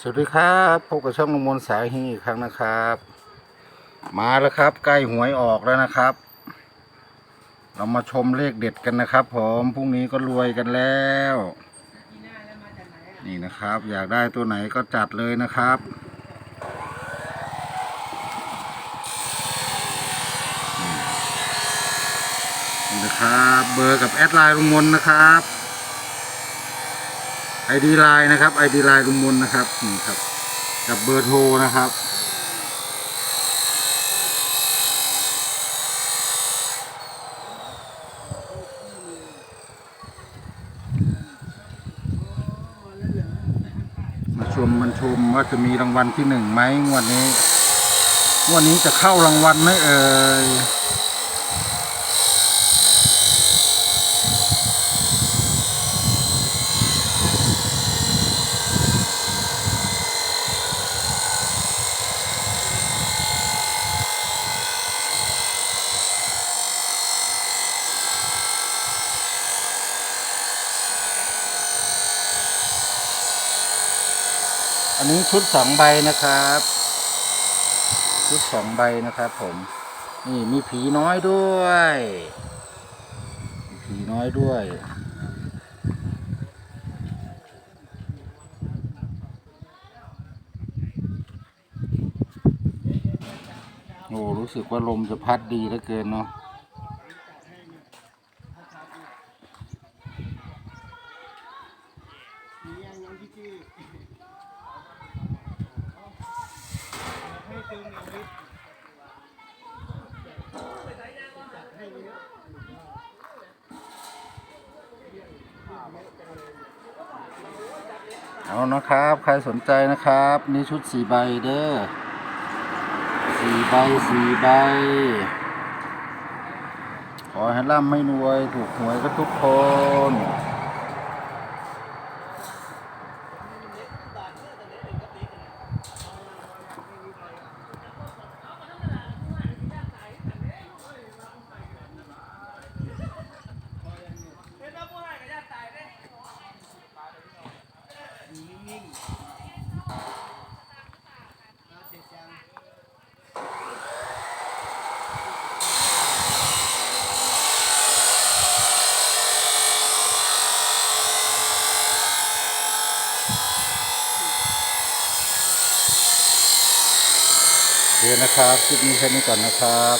สวัสดีครับพบกับช่องลงมนสายฮีอีกครั้งนะครับ มาแล้วครับ ใกล้หวยออกแล้วนะครับ เรามาชมเลขเด็ดกันนะครับ ผมพรุ่งนี้ก็รวยกันแล้วนี่นะครับ อยากได้ตัวไหนก็จัดเลยนะครับนี่นะครับ เบอร์กับแอดไลน์ลุงมนนะครับ ไอดีไลน์นะครับไอดีไลน์ลุงมนนะครับนี่ครับ กับเบอร์โทรนะครับมาชมมันชมว่าจะมีรางวัลที่หนึ่งไหมงวดนี้งวดนี้จะเข้ารางวัลไหมเอ่ย อันนี้ชุดสองใบนะครับ ชุดสองใบนะครับ ผม นี่มีผีน้อยด้วยผีน้อยด้วยโอ้รู้สึกว่าลมจะพัดดีเหลือเกินเนาะ เอานะครับ ใครสนใจนะครับ นี่ชุดสี่ใบเด้อสี่ใบสี่ใบ ขอให้ร่ำไม่รวย ถูกหวยก็ทุกคน เคนะครับ คลิปนี้แค่นี้ก่อนนะครับ